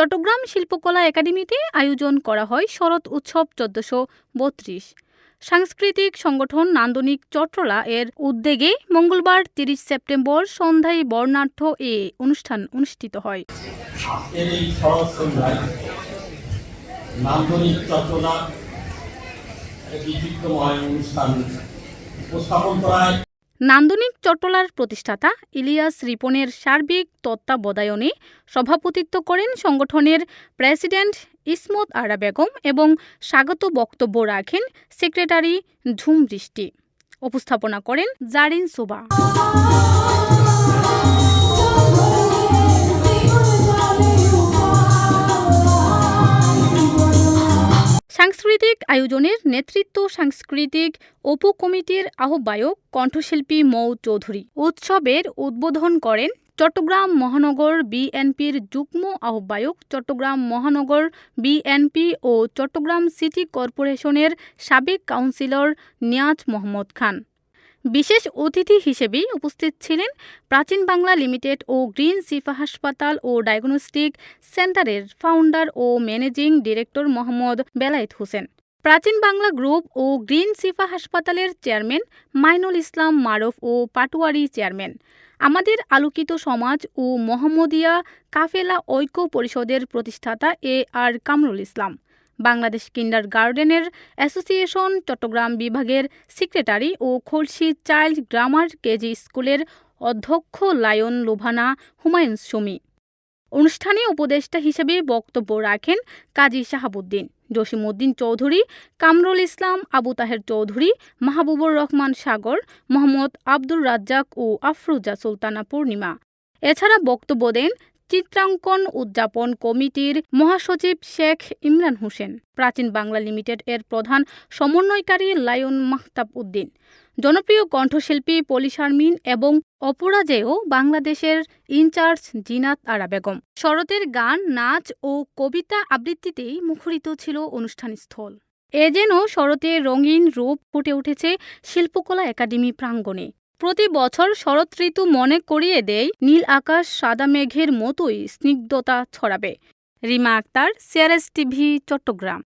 চট্টগ্রাম শিল্পকলা একাডেমিতে আয়োজন করা হয় শরৎ উৎসব চোদ্দশো বত্রিশ। সাংস্কৃতিক সংগঠন নান্দনিক চট্টলা এর উদ্যোগে মঙ্গলবার তিরিশ সেপ্টেম্বর সন্ধ্যায় বর্ণাঢ্য এ অনুষ্ঠান অনুষ্ঠিত হয়। নান্দনিক চট্টলা উপস্থাপন করায় নান্দনিক চট্টলার প্রতিষ্ঠাতা ইলিয়াস রিপনের সার্বিক তত্ত্বাবধায়নে সভাপতিত্ব করেন সংগঠনের প্রেসিডেন্ট ইসমত আরা বেগম এবং স্বাগত বক্তব্য রাখেন সেক্রেটারি ঝুম বৃষ্টি উপস্থাপনা করেন জারিন সোবা। সাংস্কৃতিক আয়োজনের নেতৃত্ব সাংস্কৃতিক অপু কমিটির আহ্বায়ক কণ্ঠশিল্পী মৌ চৌধুরী। উৎসবের উদ্বোধন করেন চট্টগ্রাম মহানগর বিএনপির যুগ্ম আহ্বায়ক চট্টগ্রাম মহানগর বিএনপি ও চট্টগ্রাম সিটি কর্পোরেশনের সাবেক কাউন্সিলর নিয়াজ মোহাম্মদ খান। বিশেষ অতিথি হিসেবে উপস্থিত ছিলেন প্রাচীন বাংলা লিমিটেড ও গ্রিন সিফা হাসপাতাল ও ডায়াগনস্টিক সেন্টারের ফাউন্ডার ও ম্যানেজিং ডিরেক্টর মোহাম্মদ বেলায়েত হোসেন। প্রাচীন বাংলা গ্রুপ ও গ্রিন সিফা হাসপাতালের চেয়ারম্যান মাইনুল ইসলাম মারুফ ও পাটোয়ারি চেয়ারম্যান। আমাদের আলোকিত সমাজ ও মোহাম্মদিয়া কাফেলা ঐক্য পরিষদের প্রতিষ্ঠাতা এ আর কামরুল ইসলাম। বাংলাদেশ কিন্ডার গার্ডেনের অ্যাসোসিয়েশন, চট্টগ্রাম বিভাগের সেক্রেটারি ও খুলশি চাইল্ড গ্রামার কেজি স্কুলের অধ্যক্ষ লায়ন লোভানা হুমায়ুন সুমি অনুষ্ঠানে উপদেষ্টা হিসেবে বক্তব্য রাখেন কাজী শাহাবুদ্দিন জসিমউদ্দিন চৌধুরী, কামরুল ইসলাম, আবু তাহের চৌধুরী, মাহবুবুর রহমান সাগর, মোহাম্মদ আব্দুর রাজ্জাক ও আফরুজা সুলতানা পূর্ণিমা। এছাড়া বক্তব্য দেন চিত্রাঙ্কন উদযাপন কমিটির মহাসচিব শেখ ইমরান হোসেন। প্রাচীন বাংলা লিমিটেড এর প্রধান সমন্বয়কারী লায়ন মাহতাব উদ্দিন। জনপ্রিয় কণ্ঠশিল্পী পলি শারমিন এবং অপরাজেয় বাংলাদেশের ইনচার্জ জিনাত আরা বেগম। শরতের গান, নাচ ও কবিতা আবৃত্তিতেই মুখরিত ছিল অনুষ্ঠানস্থল এ যেন শরতের রঙিন রূপ ফুটে উঠেছে শিল্পকলা একাডেমি প্রাঙ্গণে। প্রতি বছর শরৎ ঋতু মনে করিয়ে দেয়, নীল আকাশ সাদা মেঘের মতোই স্নিগ্ধতা ছড়াবে। Rima Akter, CRS TV, Chattogram.